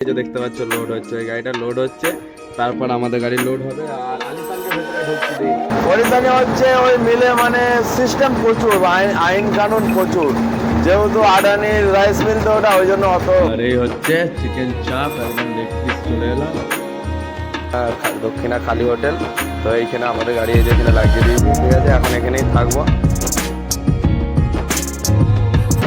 যে দেখতে পাচ্ছ লোড হচ্ছে। এই গাড়িটা লোড হচ্ছে তারপর আমাদের গাড়ি লোড হবে। আর পরিধানে হচ্ছে ওই মিলে মানে সিস্টেম প্রচুর আইন আইন কানুন প্রচুর। যেহেতু আদানির রাইস মিল তো ওটা ওই জন্য অত আর এই হচ্ছে চিকেন চাপ একদম লেগ পিস চলে এলো। আহ, দক্ষিণা কালী হোটেল তো এইখানে আমাদের গাড়ি এই যে এখানে লাগিয়ে দিয়েছি ঠিক আছে এখন এখানেই থাকব।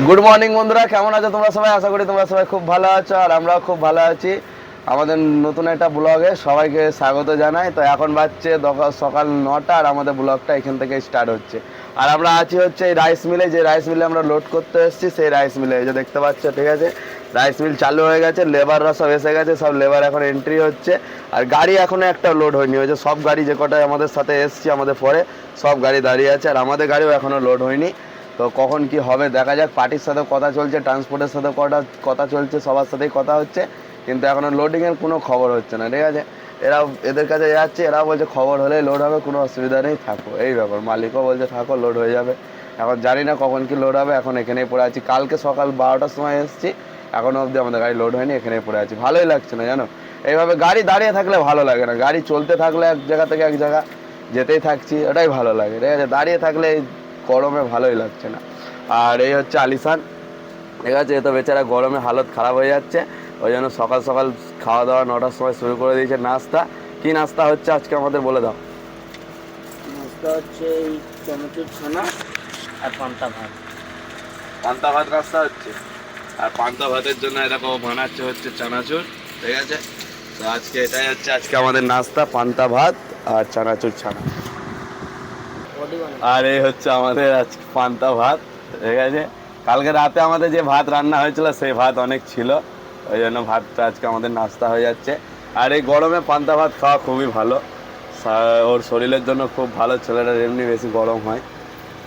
গুড মর্নিং বন্ধুরা। কেমন আছো তোমরা সবাই? আশা করি তোমরা সবাই খুব ভালো আছো, আর আমরাও খুব ভালো আছি। আমাদের নতুন একটা ব্লগে সবাইকে স্বাগত জানাই। তো এখন দকা- সকাল নটা, আর আমাদের ব্লগটা এখান থেকে স্টার্ট হচ্ছে। আর আমরা আছি হচ্ছে এই রাইস মিলে যে রাইস মিলে আমরা লোড করতে এসেছি, সেই রাইস মিলে এই যে দেখতে পাচ্ছ, ঠিক আছে? রাইস মিল চালু হয়ে গেছে লেবাররা সব এসে গেছে, সব লেবার এখন এন্ট্রি হচ্ছে। আর গাড়ি এখনও একটা লোড হয়নি। হয়েছে সব গাড়ি যে কটা আমাদের সাথে এসছে, আমাদের পরে সব গাড়ি দাঁড়িয়ে আছে, আর আমাদের গাড়িও এখনও লোড হয়নি। তো কখন কি হবে দেখা যাক, পার্টির সাথে কথা চলছে ট্রান্সপোর্টের সাথে কটা, কথা চলছে, সবার সাথেই কথা হচ্ছে, কিন্তু এখনও লোডিংয়ের কোনো খবর হচ্ছে না, ঠিক আছে? এরা, এদের কাছে যাচ্ছে, এরা বলছে খবর হলেই লোড হবে, কোনো অসুবিধা নেই, থাকো, এই ব্যাপার। মালিকও বলছে, থাকো লোড হয়ে যাবে। এখন জানি না কখন কি লোড হবে, এখন এখানেই পড়ে আছি। কালকে সকাল বারোটার সময় এসেছি, এখনও অবধি আমাদের গাড়ি লোড হয়নি, এখানেই পড়ে আছি। ভালোই লাগছে না, জানো? এইভাবে গাড়ি দাঁড়িয়ে থাকলে ভালো লাগে না। গাড়ি চলতে থাকলে এক জায়গা থেকে এক জায়গা যেতেই থাকছি, ওটাই ভালো লাগে, ঠিক আছে? দাঁড়িয়ে থাকলে গরমে ভালোই লাগছে না। আর এই হচ্ছে আলিসান ঠিক আছে তো বেচারা গরমে হালত খারাপ হয়ে যাচ্ছে। ওই জন্য সকাল সকাল খাওয়া দাওয়া নটার সময় শুরু করে দিয়েছে নাস্তা। কি নাস্তা হচ্ছে আজকে আমাদের বলে দাও। নাস্তা হচ্ছে এই টমেটোর ছানা আর পান্তা ভাত। পান্তা ভাত নাস্তা হচ্ছে। আর পান্তা ভাতের জন্য এরকম বানাচ্ছে হচ্ছে চানাচুর। ঠিক আছে? তো আজকে এটাই হচ্ছে আজকে আমাদের নাস্তা পান্তা ভাত আর চানাচুর ছানা। আর এই হচ্ছে আমাদের আজকে পান্তা ভাত, ঠিক আছে? কালকে রাতে আমাদের যে ভাত রান্না হয়েছিল সেই ভাত অনেক ছিল। ওই জন্য ভাতটা আজকে আমাদের নাস্তা হয়ে যাচ্ছে। আর এই গরমে পান্তা ভাত খাওয়া খুবই ভালো। ওর শরীরের জন্য খুব ভালো ছেলেটার এমনি বেশি গরম হয়।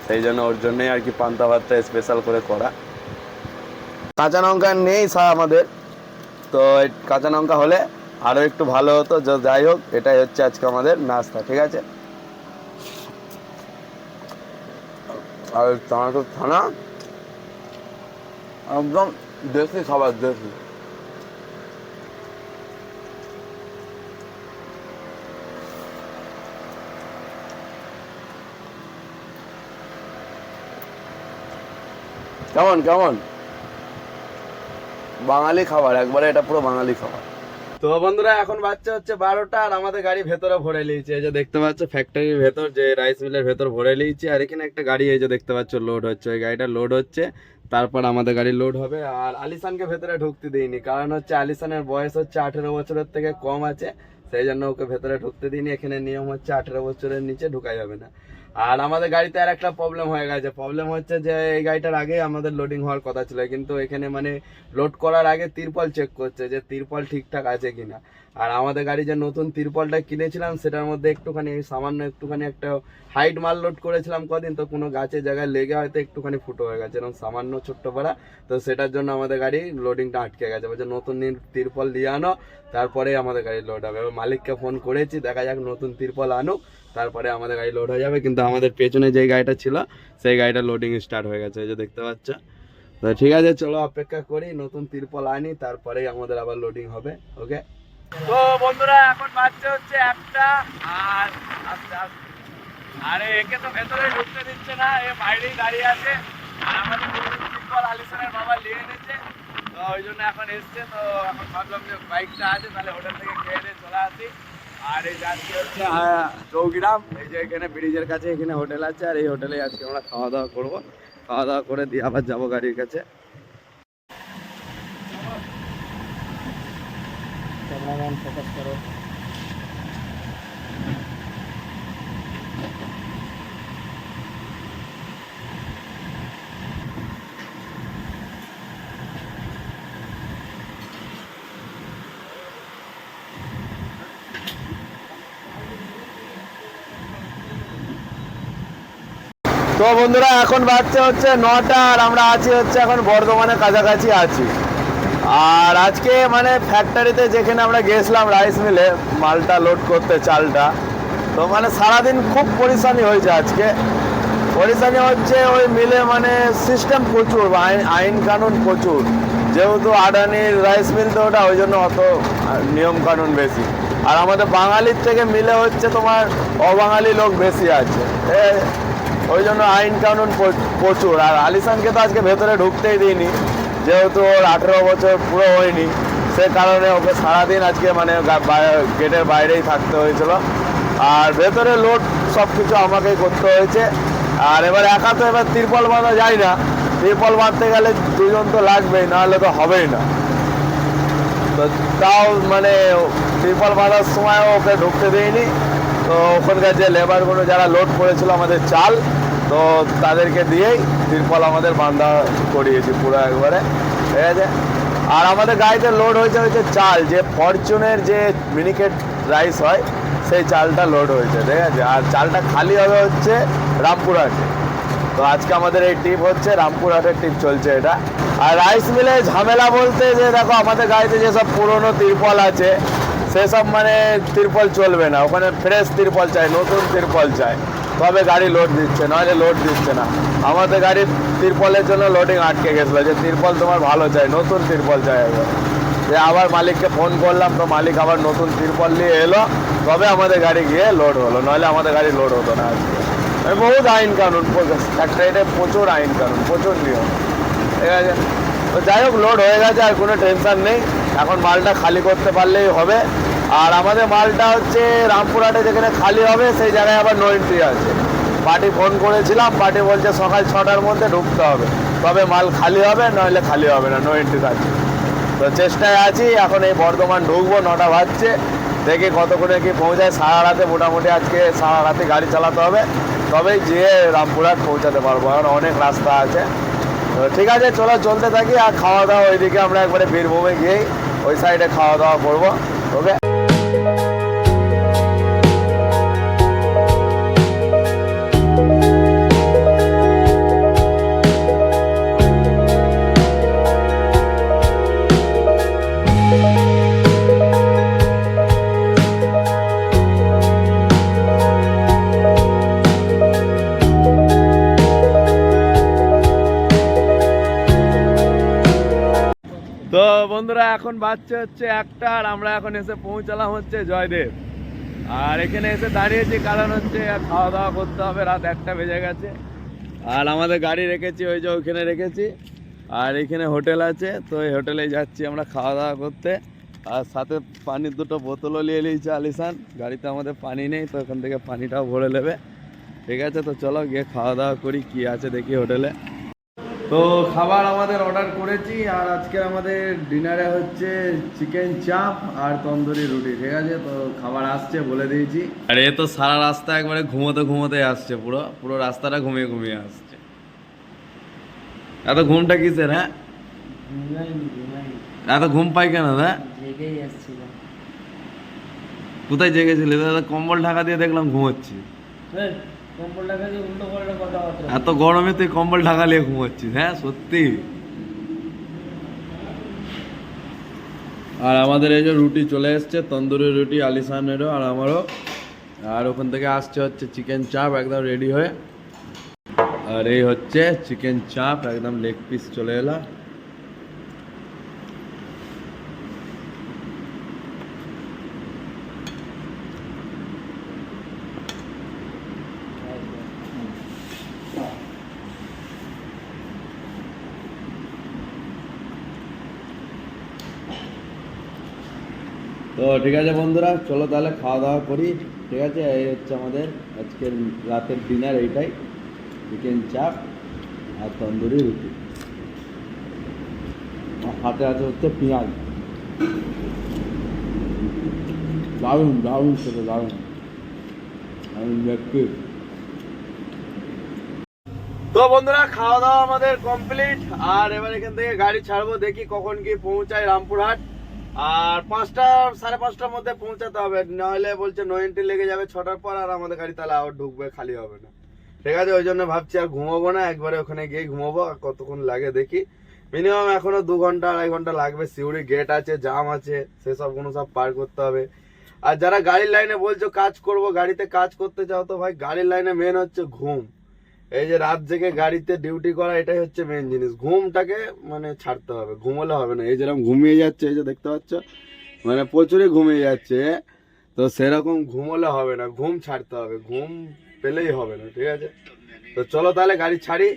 সেই জন্য ওর জন্যই আর কি পান্তা ভাতটা স্পেশাল করে করা। কাঁচা লঙ্কা নেই সা আমাদের। তো কাঁচা লঙ্কা হলে আরও একটু ভালো হতো। যাই হোক, এটাই হচ্ছে আজকে আমাদের নাস্তা, ঠিক আছে? আর টমেটো ছানা? একদম দেশি খাবার, দেশি। কেমন কেমন? বাঙালি খাবার, একবারে এটা পুরো বাঙালি খাবার। তো বন্ধুরা, এখন বাচ্চা হচ্ছে বারোটা আর আমাদের গাড়ি ভেতরে ভরে নিয়েছে। এই যে দেখতে পাচ্ছ ফ্যাক্টরির ভেতর যে রাইস মিলের ভেতর ভরে নিয়েছে। আর এখানে একটা গাড়ি, এই যে দেখতে পাচ্ছ লোড হচ্ছে। ওই গাড়িটা লোড হচ্ছে। তারপর আমাদের গাড়ি লোড হবে। আর আলিসানকে ভেতরে ঢুকতে দিইনি। কারণ হচ্ছে আলিসানের বয়স হচ্ছে আঠেরো বছরের থেকে কম আছে। সেই জন্য ওকে ভেতরে ঢুকতে দিইনি। এখানে নিয়ম হচ্ছে আঠেরো বছরের নিচে ঢুকা যাবে না। আর আমাদের গাড়িতে আর একটা প্রবলেম হয়ে গেছে। প্রবলেম হচ্ছে যে, এই গাড়িটার আগে আমাদের লোডিং হওয়ার কথা ছিল। কিন্তু এখানে মানে লোড করার আগে তিরপল চেক করছে যে তিরপল ঠিকঠাক আছে কিনা। আর আমাদের গাড়ি যে নতুন তিরপলটা কিনেছিলাম, সেটার মধ্যে একটুখানি সামান্য একটুখানি একটা হাইট মাল লোড করেছিলাম কদিন। তো কোনো গাছের জায়গায় লেগে হয়তো একটুখানি ফুটো হয়ে গেছে, এরকম সামান্য ছোট্ট পাড়া। তো সেটার জন্য আমাদের গাড়ি লোডিংটা আটকে গেছে। বলছে, নতুন তিরপল দিয়ে আনো তারপরে আমাদের গাড়ি লোড হবে। মালিককে ফোন করেছি, দেখা যাক নতুন তিরপল আনুক। তারপরে আমাদের গাড়ি লোড হয়ে যাবে, কিন্তু আমাদের পেছনে যে গাড়িটা ছিল, সেই গাড়িটা লোডিং স্টার্ট হয়ে গেছে, এই যে দেখতে পাচ্ছ। তো ঠিক আছে, চলো অপেক্ষা করি, নতুন তিরপল আনি, তারপরেই আমাদের আবার লোডিং হবে ওকে তো বন্ধুরা, এখন বাচ্চা হচ্ছে একটা, আর আস্তে আস্তে। আরে, একে তো ভেতরে ঢুকতে দিচ্ছে না, এ বাইরেই দাঁড়িয়ে আছে। আমাদের তিরপল আলিসানের বাবা নিয়ে এনেছে। তো ওই জন্য এখন এসছে, তো এখন ভাবলাম যে বাইকটা আছে তাহলে হোটেল থেকে খেয়ে চলে আসি। আর এই যাচ্ছি হচ্ছে? আহ, চৌগ্রাম এই যে এখানে ব্রিজের কাছে এখানে হোটেল আছে আর এই হোটেলে আজকে আমরা খাওয়া দাওয়া করব। খাওয়া দাওয়া করে দিয়ে আবার যাব গাড়ির কাছে। ক্যামেরাম্যান ফোকাস করো। তো বন্ধুরা, এখন বাচ্চা হচ্ছে নটা আর আমরা আছি হচ্ছে এখন বর্ধমানে কাছাকাছি আছি। আর আজকে মানে ফ্যাক্টরিতে যেখানে আমরা গেছিলাম রাইস মিলে মালটা লোড করতে, চালটা, তো মানে সারাদিন খুব পরিশানি হয়েছে আজকে। পরিশানি হচ্ছে ওই মিলে মানে সিস্টেম প্রচুর, আইন আইন কানুন প্রচুর। যেহেতু আদানির রাইস মিল তো ওটা, ওই জন্য অত নিয়ম কানুন বেশি। আর আমাদের বাঙালির থেকে মিলে হচ্ছে তোমার অবাঙালি লোক বেশি আছে। ওই জন্য আইন কানুন প্র- প্রচুর। আর আলিসানকে তো আজকে ভেতরে ঢুকতেই দিইনি। যেহেতু ওর আঠেরো বছর পুরো হয়নি, সে কারণে ওকে সারাদিন আজকে মানে গেটের বাইরেই থাকতে হয়েছিল। আর ভেতরে লোড সব কিছু আমাকেই করতে হয়েছে। আর এবার একা তো এবার তিরপল বাঁধা যায় না। তিরপল বাঁধতে গেলে দুজন তো লাগবেই, নাহলে তো হবেই না। তো তাও মানে তিরপল বাঁধার সময় ওকে ঢুকতে দেয়নি তো ওখানকার যে লেবারগুলো যারা লোড করেছিল আমাদের চাল, তো তাদেরকে দিয়েই তিরপল আমাদের বান্ধা করিয়েছি পুরো একবারে। ঠিক আছে? আর আমাদের গাড়িতে লোড হয়েছে হচ্ছে চাল, যে ফরচুনের যে মিনিকেট রাইস হয়, সেই চালটা লোড হয়েছে, ঠিক আছে? আর চালটা খালি হবে হচ্ছে রামপুরহাটে। তো আজকে আমাদের এই টিপ হচ্ছে, রামপুরহাটের টিপ চলছে এটা। আর রাইস মিলে ঝামেলা বলতে যে দেখো, আমাদের গাড়িতে যেসব পুরনো তিরপল আছে সেসব মানে তিরপল চলবে না। ওখানে ফ্রেশ তিরপল চাই, নতুন তিরপল চাই। তবে গাড়ি লোড দিচ্ছে নাহলে লোড দিচ্ছে না। আমাদের গাড়ির তিরপলের জন্য লোডিং আটকে গেছিল, যে তিরপল তোমার ভালো চাই, নতুন তিরপল চাই একবার যে আবার মালিককে ফোন করলাম, তো মালিক আবার নতুন তিরপল নিয়ে এলো, তবে আমাদের গাড়ি গিয়ে লোড হলো নাহলে আমাদের গাড়ি লোড হতো না আজকে। মানে বহুত আইন কানুন ফ্যাক্টরিতে প্রচুর আইন কানুন প্রচুর নিয়ম ঠিক আছে? তো যাই হোক লোড হয়ে গেছে, আর কোনো টেনশন নেই। এখন মালটা খালি করতে পারলেই হবে। আর আমাদের মালটা হচ্ছে রামপুরহাটে যেখানে খালি হবে, সেই জায়গায় আবার নো এন্ট্রি আছে। পার্টি ফোন করেছিলাম, পার্টি বলছে সকাল ছটার মধ্যে ঢুকতে হবে। তবে মাল খালি হবে, নইলে খালি হবে না নো এন্ট্রি আছে তো চেষ্টায় আছি, এখন এই বর্ধমান ঢুকবো, নটা বাজছে। দেখি কতক্ষণে কি পৌঁছায়। সারা রাতে মোটামুটি আজকে সারা রাতে গাড়ি চালাতে হবে। তবেই যেয়ে রামপুরহাট পৌঁছাতে পারব, কারণ অনেক রাস্তা আছে। ঠিক আছে, চলো, চলতে থাকি, আর খাওয়া দাওয়া ওইদিকে আমরা একবারে বীরভূমে গিয়েই ওই সাইডে খাওয়া দাওয়া করব ওকে? এখন বাচ্চা হচ্ছে একটা আর আমরা এখন এসে পৌঁছালাম হচ্ছে জয়দেব। আর এখানে এসে দাঁড়িয়েছি, কারণ হচ্ছে খাওয়া দাওয়া করতে হবে, রাত একটা বেজে গেছে। আর আমাদের গাড়ি রেখেছি, ওই যে ওইখানে রেখেছি। আর এখানে হোটেল আছে, তো এই হোটেলে যাচ্ছি আমরা খাওয়া দাওয়া করতে। আর সাথে পানির দুটো বোতলও নিয়ে নিয়েছে আলিসান গাড়িতে আমাদের পানি নেই, তো এখান থেকে পানিটাও ভরে নেবে। ঠিক আছে, তো চলো গিয়ে খাওয়া দাওয়া করি, কি আছে দেখি হোটেলে। তো খাবার আমাদের অর্ডার করেছি আর আজকে আমাদের ডিনারে হচ্ছে চিকেন চাপ আর তন্দুরি রুটি ঠিক আছে? তো খাবার আসছে বলে দিয়েছি। আর এ তো সারা রাস্তা একবারে ঘুমোতে ঘুমোতে আসছে পুরো পুরো রাস্তাটা ঘুমিয়ে ঘুমিয়ে আসছে। এত ঘুমটা কিসের হ্যাঁ? এত ঘুম পাই কেন হ্যাঁ? কোথায় জেগেছিলি? দাদা কম্বল ঢাকা দিয়ে দেখলাম ঘুমোচ্ছি এত গরমে তুই কম্বল ঢাকা নিয়ে ঘুমোচ্ছিস হ্যাঁ সত্যি? আর আমাদের এই যে রুটি চলে এসছে, তন্দুরি রুটি, আলিসানেরও আর আমারও। আর ওখান থেকে আসছে হচ্ছে চিকেন চাপ, একদম রেডি হয়ে। আর এই হচ্ছে চিকেন চাপ, একদম লেগ পিস চলে এলো তো ঠিক আছে বন্ধুরা, চলো তাহলে খাওয়া দাওয়া করি। ঠিক আছে, এই হচ্ছে আমাদের আজকের রাতের ডিনার এইটাই। চিকেন চাপ আর তন্দুরি রুটি। হাতে আছে হচ্ছে পেঁয়াজ। দারুণ দারুণ খেতে, দারুণ। তো বন্ধুরা, খাওয়া দাওয়া আমাদের কমপ্লিট আর এবার এখান থেকে গাড়ি ছাড়বো, দেখি কখন কি পৌঁছায় রামপুরহাট। আর পাঁচটা, সাড়ে পাঁচটার মধ্যে পৌঁছাতে হবে। নাহলে বলছে নো এন্ট্রি লেগে যাবে ছটার পর আর আমাদের গাড়ি তাহলে আবার ঢুকবে, খালি হবে না। ঠিক আছে, ওই জন্য ভাবছি আর ঘুমাবো না, একবারে ওখানে গিয়ে ঘুমাবো, আর কতক্ষণ লাগে দেখি। মিনিমাম এখনও দু ঘণ্টা, আড়াই ঘণ্টা লাগবে, সিউড়ি গেট আছে জাম আছে, সেসব কোনো সব পার করতে হবে। আর যারা গাড়ির লাইনে বলছো কাজ করব, গাড়িতে কাজ করতে চাও তো ভাই, গাড়ির লাইনে মেন হচ্ছে ঘুম। এই যে রাত জেগে গাড়িতে ডিউটি করা, এটাই হচ্ছে মেন জিনিস। ঘুমটাকে মানে ছাড়তে হবে, ঘুমোলে হবে না। এই যেরকম ঘুমিয়ে যাচ্ছে, এই যে দেখতে পাচ্ছ? মানে প্রচুরই ঘুমিয়ে যাচ্ছে। তো সেরকম ঘুমোলে হবে না, ঘুম ছাড়তে হবে, ঘুম পেলেই হবে না, ঠিক আছে? তো চলো তাহলে গাড়ি ছাড়ি।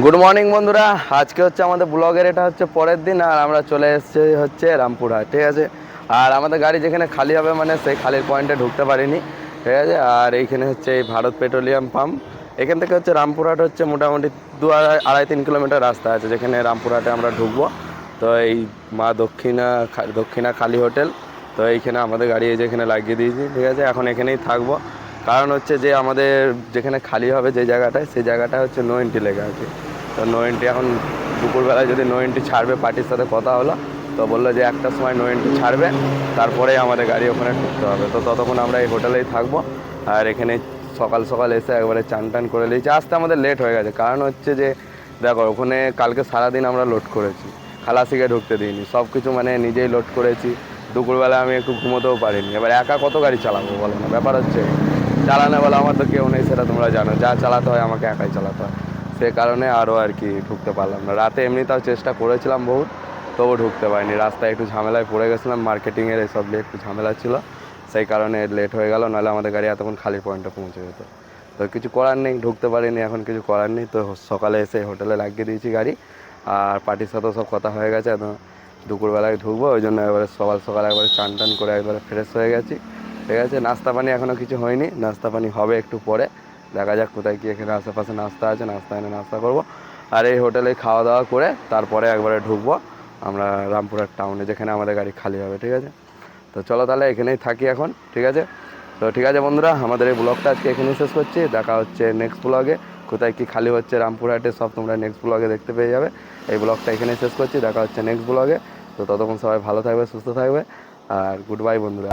গুড মর্নিং বন্ধুরা। আজকে হচ্ছে আমাদের ব্লগের এটা হচ্ছে পরের দিন, আর আমরা চলে এসেছি হচ্ছে রামপুরহাট, ঠিক আছে? আর আমাদের গাড়ি যেখানে খালি হবে মানে সেই খালির পয়েন্টে ঢুকতে পারিনি, ঠিক আছে? আর এইখানে হচ্ছে এই ভারত পেট্রোলিয়াম পাম্প। এখান থেকে হচ্ছে রামপুরহাট হচ্ছে মোটামুটি দু আড়াই তিন কিলোমিটার রাস্তা আছে, যেখানে রামপুরহাটে আমরা ঢুকবো। তো এই মা দক্ষিণা দক্ষিণা কালী হোটেল, তো এইখানে আমাদের গাড়ি এই যেখানে লাগিয়ে দিয়েছি, ঠিক আছে? এখন এখানেই থাকব। কারণ হচ্ছে যে আমাদের যেখানে খালি হবে যে জায়গাটায়, সেই জায়গাটা হচ্ছে নো এন্ট্রি লেখা আছে। তো নো এন্ট্রি এখন দুপুরবেলায় যদি নো এন্ট্রি ছাড়বে, পার্টির সাথে কথা হলো, তো বলল যে একটার সময় নো এন্ট্রি ছাড়বে, তারপরেই আমাদের গাড়ি ওখানে ঢুকতে হবে। তো ততক্ষণ আমরা এই হোটেলেই থাকব, আর এখানে সকাল সকাল এসে একবারে চান টান করে নিয়েছি আসতে আমাদের লেট হয়ে গেছে, কারণ হচ্ছে যে দেখো, ওখানে কালকে সারাদিন আমরা লোড করেছি, খালাসিকে ঢুকতে দিইনি সব কিছু মানে নিজেই লোড করেছি। দুপুরবেলা আমি একটু ঘুমোতেও পারিনি, এবার একা কত গাড়ি চালাবো বলো না? ব্যাপার হচ্ছে চালানো বলে আমার তো কেউ নেই, সেটা তোমরা জানো। যা চালাতে হয় আমাকে একাই চালাতে হয়। সে কারণে আরও আর কি ঢুকতে পারলাম না। রাতে এমনি তাও চেষ্টা করেছিলাম বহুত তবু ঢুকতে পারিনি। রাস্তায় একটু ঝামেলায় পড়ে গেছিলাম, মার্কেটিংয়ের এসব নিয়ে একটু ঝামেলা ছিল। সেই কারণে লেট হয়ে গেল, নাহলে আমাদের গাড়ি এতক্ষণ খালি পয়েন্টে পৌঁছে যেত। তো কিছু করার নেই, ঢুকতে পারিনি, এখন কিছু করার নেই। তো সকালে এসে হোটেলে লাগিয়ে দিয়েছি গাড়ি, আর পার্টির সাথেও সব কথা হয়ে গেছে। দুপুরবেলায় ঢুকবো, ওই জন্য এবারে সকাল সকাল একবারে চান টান করে একবারে ফ্রেশ হয়ে গেছি। ঠিক আছে, নাস্তা পানি এখনও কিছু হয়নি, নাস্তা পানি হবে একটু পরে। দেখা যাক কোথায় কি এখানে আশেপাশে নাস্তা আছে, নাস্তা এনে নাস্তা করব। আর এই হোটেলে খাওয়া দাওয়া করে তারপরে একবারে ঢুকবো আমরা রামপুরহাট টাউনে, যেখানে আমাদের গাড়ি খালি হবে, ঠিক আছে? তো চলো তাহলে এখানেই থাকি এখন, ঠিক আছে? তো ঠিক আছে বন্ধুরা, আমাদের এই ব্লগটা আজকে এখানেই শেষ করছি। দেখা হচ্ছে নেক্সট ব্লগে কোথায় কি খালি হচ্ছে রামপুরহাটে সব তোমরা নেক্সট ব্লগে দেখতে পেয়ে যাবে। এই ব্লগটা এখানেই শেষ করছি, দেখা হচ্ছে নেক্সট ব্লগে তো ততক্ষণ সবাই ভালো থাকবে, সুস্থ থাকবে। আর গুড বাই বন্ধুরা।